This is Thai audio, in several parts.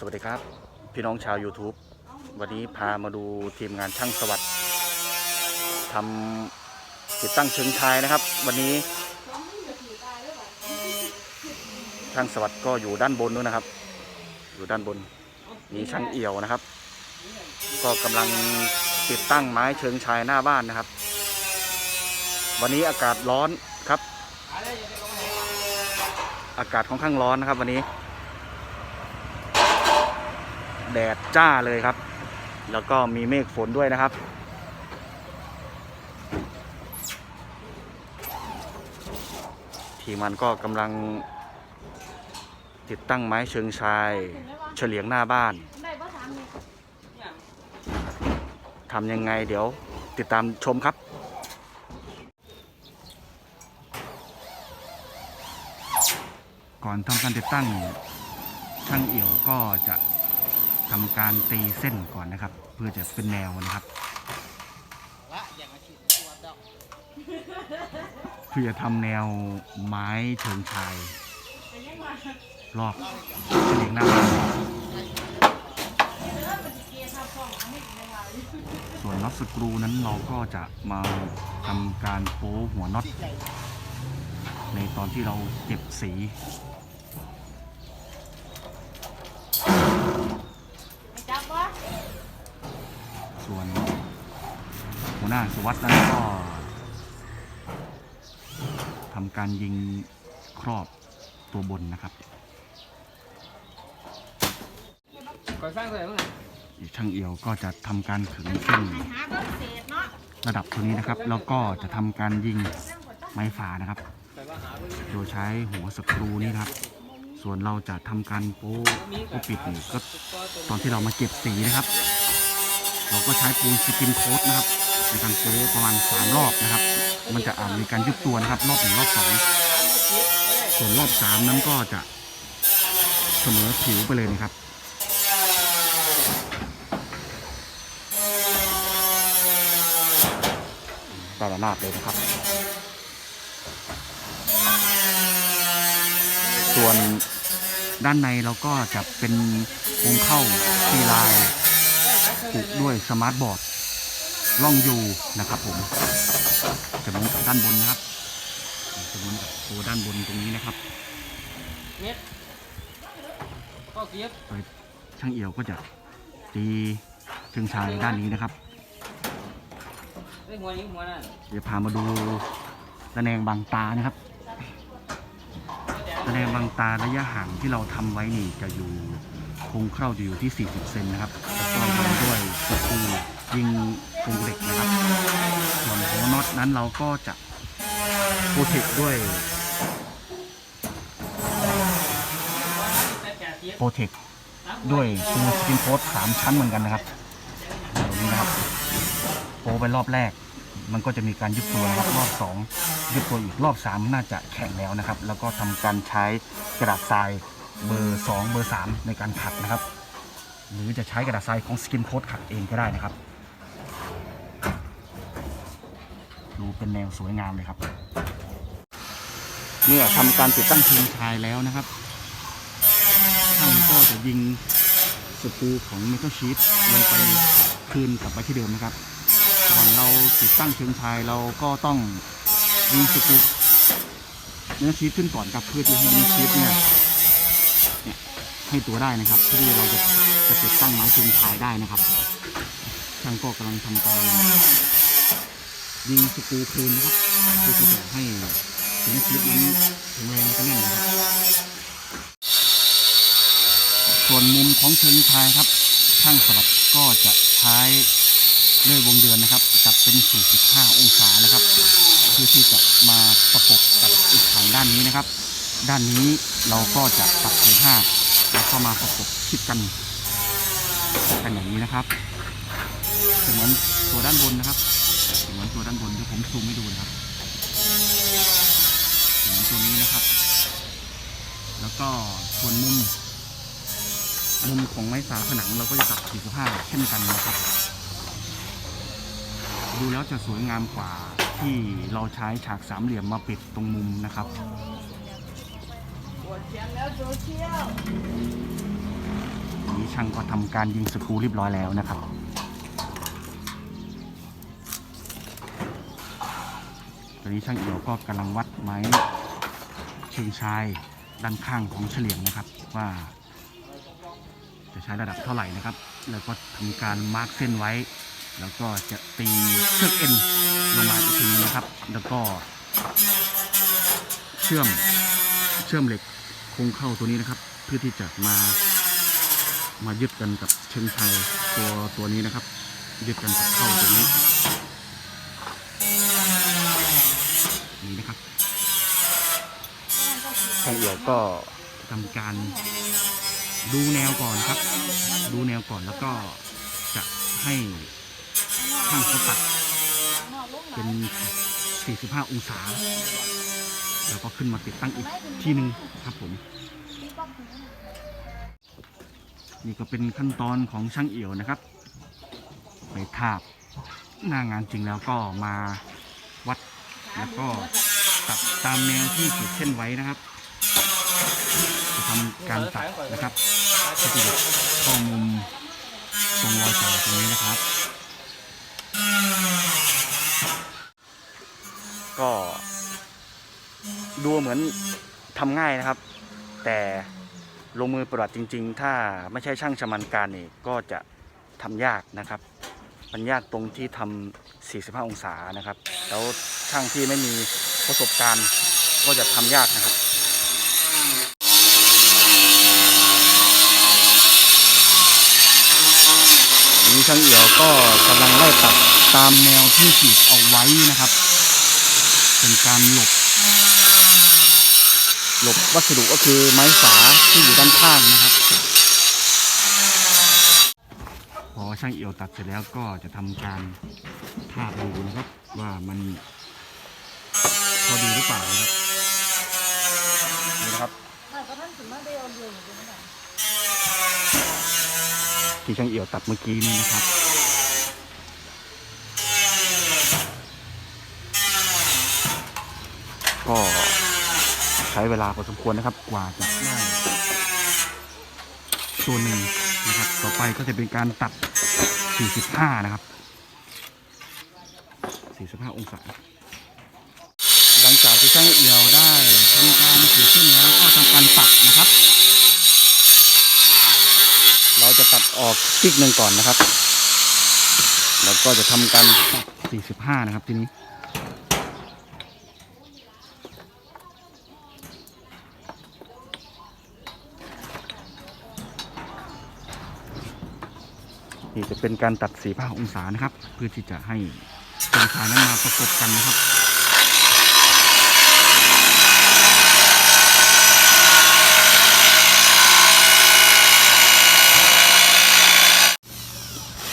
สวัสดีครับ พี่น้องชาว YouTube วันนี้พามาดูทีมงานช่างสวัสดิ์ทำติดตั้งเชิงชายนะครับ วันนี้ช่างสวัสดิ์ก็อยู่ด้านบนนู้นนะครับ อยู่ด้านบนมีช่างเอี่ยวนะครับ ก็กำลังติดตั้งไม้เชิงชายหน้าบ้านนะครับ วันนี้อากาศร้อนครับ อากาศค่อนข้างร้อนนะครับ วันนี้ แดดจ้าเลยครับ แล้วก็มีเมฆฝนด้วยนะครับ ทีมมันก็กำลังติดตั้งไม้เชิงชาย เฉลียงหน้าบ้านทำยังไงเดี๋ยวติดตามชมครับก่อนทำการติดตั้งช่างเอี่ยวก็จะ ทำการตีเส้นก่อนนะครับ เพื่อจะเป็นแนวนะครับ เพื่อจะทำแนวไม้เชิงชายแต่ยังว่ารอบเฉลียงหน้าบ้านเออมันสิเกียร์ทับฟองอันนี้ยังว่าอยู่ส่วนน็อตสกรูนั้นเราก็จะมาทำการโป้หัวน็อตในตอนที่เราเก็บสี ส่วนหัวหน้าสวัสด์นั้นก็ทำการยิงครอบตัวบนนะครับก่อนสร้างเสร็จมั้งอีกช่างเอียวก็จะทำการขึงเส้นให้หาเบิ่งเศษเนาะระดับตัวนี้นะครับ แล้วก็จะทำการยิงเรื่องบ่ต้องไม้ฝานะครับแต่ว่าหาเพิ่งโดยใช้หัวสกรูนี่นะครับ ส่วนเราจะทำการโป้โป้ปิดนี่ก็ตอนที่เรามาเก็บสีนะครับ เราก็ใช้ปูนสกินโค้ดนะครับในการโป้ประมาณสามรอบนะครับ มันจะอามีการยุบตัวนะครับ รอบหนึ่งรอบสองส่วนรอบสามนั้นก็จะเสมอผิวไปเลยนะครับได้ระนาบเลยนะครับ ส่วนด้านในเราก็จะเป็นวงเข้าทีลาย ผูกด้วยสมาร์ทบอร์ดล่องยูนะครับผม จะเหมือนกับด้านบนนะครับ จะเหมือนกับตัวด้านบนตรงนี้นะครับเม็ดข้อเสียบโดยช่างเอี่ยวก็จะตีเชิงชายด้านนี้นะครับได้หัวนี้หัวนั่นเดี๋ยวพามาดูระแนงบางตานะครับระแนงบางตาระยะห่างที่เราทำไว้นี่จะอยู่คงเข้าจะอยู่ที่ 40 เซนนะครับ แล้วก็ยิงด้วยสกรูยิงโครงเหล็กนะครับส่วนหัวน็อตนั้นเราก็จะโปรเทคด้วยโปรเทคด้วยปูสกินโค้ดสามชั้นเหมือนกันนะครับตรงนี้นะครับโปไปรอบแรก มันก็จะมีการยึดตัวนะครับรอบสองยึดตัวอีกรอบสามน่าจะแข็งแล้วนะครับ แล้วก็ทำการใช้กระดาษทรายเบอร์สองเบอร์สามในการขัดนะครับ หรือจะใช้กระดาษทรายของสกินโค้ดขัดเองก็ได้นะครับ ดูเป็นแนวสวยงามเลยครับ เมื่อทำการติดตั้งเชิงชายแล้วนะครับช่างก็จะยิงสกูของเมทัลชีตลงไปคืนกลับไปที่เดิมนะครับก่อนเราติดตั้งเชิงชายเราก็ต้องยิงสกูเนื้อชีตขึ้นก่อนครับเพื่อที่ให้เนื้อชีตเนี่ย ให้ตัวได้นะครับเพื่อที่เราจะจะติดตั้งไม้เชิงชายได้นะครับช่างก็กำลังทำการยิงสกูคืนนะครับเพื่อที่จะให้เนื้อชีตนั้นแข็งแรงก็แน่นนะครับส่วนมุมของเชิงชายครับ ช่างสลับก็จะใช้เลื่อยวงเดือนนะครับจัดเป็น 45 องศานะครับเพื่อที่จะมาประกบกับอีกฝั่งด้านนี้นะครับ ด้านนี้เราก็จะตัดเศษห้า แล้วก็มาประกบชิดกันกันอย่างนี้นะครับจะเหมือนตัวด้านบนนะครับจะเหมือนตัวด้านบนที่ผมซูมให้ดูนะครับเหมือนตัวนี้นะครับ แล้วก็ส่วนมุมมุมของไม้ฝาผนังเราก็จะตัด45เช่นกันนะครับ ดูแล้วจะสวยงามกว่าที่เราใช้ฉากสามเหลี่ยมมาปิดตรงมุมนะครับ นี้ช่างก็ทำการยิงสกูเรียบร้อยแล้วนะครับตอนนี้ช่างเอี่ยวก็กำลังวัดไม้เชิงชายด้านข้างของเฉลียงนะครับว่า จะใช้ระดับเท่าไหร่นะครับ แล้วก็ทำการมาร์กเส้นไว้ แล้วก็จะตีเชือกเอ็นลงมาอีกทีนึงนะครับ แล้วก็เชื่อมเชื่อมเหล็ก ครงเข้าตัวนี้นะครับ เพื่อที่จะมา มายึดกันกับเชิงชัยตัวตัวนี้นะครับ ยึดกันกับเข้าตัวนี้นี่นะครับช่างเอี่ยวก็ทำการดูแนวก่อนครับ ดูแนวก่อนแล้วก็จะให้ช่างเขาตัดเป็น 45 องศา แล้วก็ขึ้นมาติดตั้งอีกที่หนึ่งครับผม นี่ก็เป็นขั้นตอนของช่างเอี่ยวนะครับ ไปทาบหน้างานจริงแล้วก็มาวัด แล้วก็ตัดตามแนวที่ขีดเส้นไว้นะครับจะทำการตัดนะครับที่ข้ามุมตรงรอยต่อตรงนี้นะครับ ก็ ดูเหมือนทำง่ายนะครับ แต่ลงมือปฏิบัติจริง ๆ ถ้าไม่ใช่ช่างชำนาญการนี่ก็จะทำยากนะครับมันยากตรงที่ทำ45 องศานะครับ แล้วช่างที่ไม่มีประสบการณ์ก็จะทำยากนะครับนี้ช่างเอี่ยวก็กำลังไล่ตัดตามแนวที่ขีดเอาไว้นะครับ เป็นการหลบ หลบวัสดุก็คือไม้ฝาที่อยู่ด้านข้างนะครับพอช่างเอี่ยวตัดเสร็จแล้วก็จะทำการทาบดูนะครับว่ามันพอดีหรือเปล่านะครับนี่นะครับที่ช่างเอี่ยวตัดเมื่อกี้นี่นะครับ ช้เวลาพอสมควรนะครับ กว่าจะได้ตัวหนึ่งนะครับ ต่อไปก็จะเป็นการตัด 45 นะครับ 45 องศา หลังจากที่ช่างเอียวได้ทำการขีดเส้นแล้วก็ทำการปักนะครับ เราจะตัดออกซีกหนึ่งก่อนนะครับ แล้วก็จะทำการตัด45 นะครับทีนี้ นี่จะเป็นการตัด 45 องศานะครับ เพื่อที่จะให้ตรงขานั้นมาประกบกันนะครับ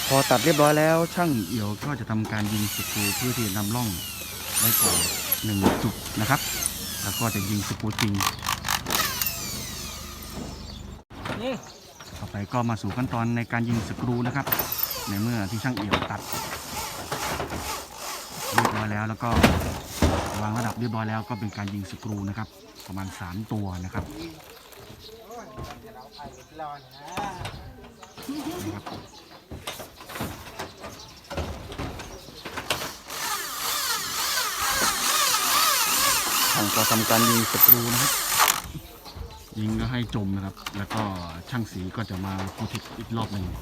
พอตัดเรียบร้อยแล้ว ช่างเอี่ยวก็จะทำการยิงสกูเพื่อที่จะนำร่องไว้ก่อนหนึ่งจุดนะครับ แล้วก็จะยิงสกูจริงนี่ ต่อไปก็มาสู่ขั้นตอนในการยิงสกรูนะครับ ในเมื่อที่ช่างเอี่ยวตัดเรียบร้อยแล้วแล้วก็วางระดับเรียบร้อยแล้วก็เป็นการยิงสกรูนะครับ ประมาณ 3 ตัวนะครับนะครับช่างก็ทำการยิงสกรูนะครับ ยิงก็ให้จมนะครับ แล้วก็ช่างสีก็จะมาพูทิกอีกรอบหนึ่งนะ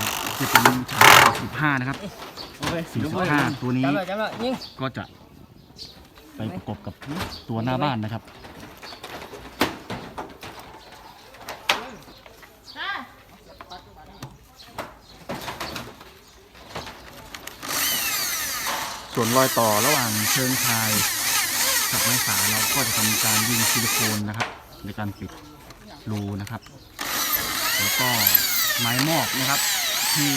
ครับจะเป็นฉากสิบห้านะครับโอเคสี่สิบห้าตัวนี้จำเลยจำเลยยิงก็จะไปประกบกับตัวหน้าบ้านนะครับค่ะส่วนรอยต่อระหว่างเชิงชาย กับไม้สาเราก็จะทำการยิงซิลิโคนนะครับ ในการปิดรูนะครับ แล้วก็ไม้มอกนะครับ ที่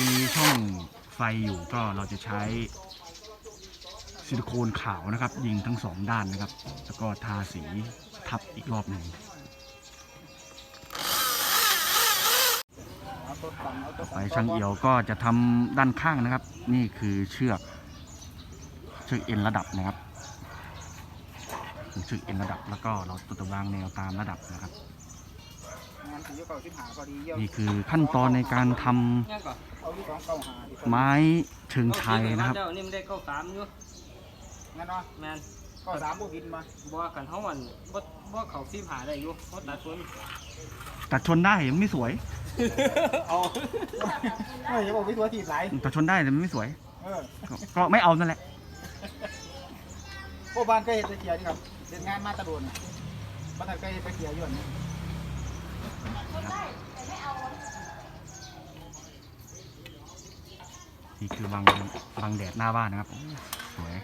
มีช่องไฟอยู่ก็เราจะใช้ซิลิโคนขาวนะครับ ยิงทั้งสองด้านนะครับ แล้วก็ทาสีทับอีกรอบหนึ่งต่อไปช่างเอียวก็จะทำด้านข้างนะครับ นี่คือเชือกเชือกเอ็นระดับนะครับ ถึงจุดเอ็นระดับ แล้วก็เราจะวางแนวตามระดับนะครับงานถึงจะเก่าสิบหาพอดีเยี่ยมนี่คือขั้นตอนในการทำยังก่อนเอาที่ของเก่าหาดีกว่าไม้เชิงชัยนะครับ เจ้านี่มันได้เก้าสามอยู่งั้นเนาะแมนเก็สามบวกบินมาบ่กันเท่าวันบ่บ่เขาซีผาได้อยู่เพราะตัดสวนตัดชนได้มันไม่สวย เอาเฮ้ยจะบอกวิตัวทีบไหลายตัดชนได้แต่มันไม่สวย เออก็ก็ไม่เอานั่นแหละพวกบ้านก็เห็นตะเกียบนี่ครับ เด็นงานมาตะโดนบ้านทันก็เห็นตะเกียบอยู่อันนี้นี่คือบังบังแดดหน้าบ้านนะครับโอ้สวย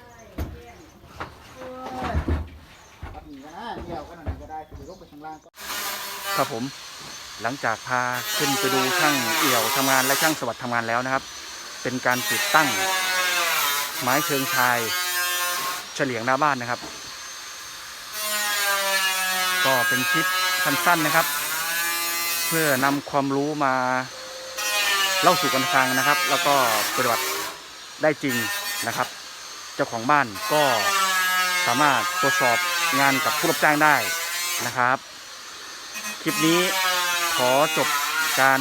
ตัดหนีกันนะเดี่ยวกันหน่อยก็ได้หรือลงไปข้างล่างก็ครับผมหลังจากพาขึ้นไปดูช่างเอี่ยวทำงานและช่างสวัสดิ์ทำงานแล้วนะครับ เป็นการติดตั้ง ไม้เชิงชาย เฉลียงหน้าบ้านนะครับ ก็เป็นคลิปสั้นๆนะครับ เพื่อนำความรู้มาเล่าสู่กันฟังนะครับ แล้วก็ปฏิบัติได้จริงนะครับ เจ้าของบ้านก็สามารถตรวจสอบงานกับผู้รับจ้างได้นะครับ คลิปนี้ขอจบการ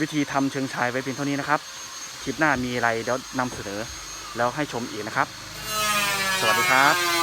วิธีทำเชิงชายไว้เพียงเท่านี้นะครับ คลิปหน้ามีอะไรเดี๋ยวนำเสนอแล้วให้ชมอีกนะครับ สวัสดีครับ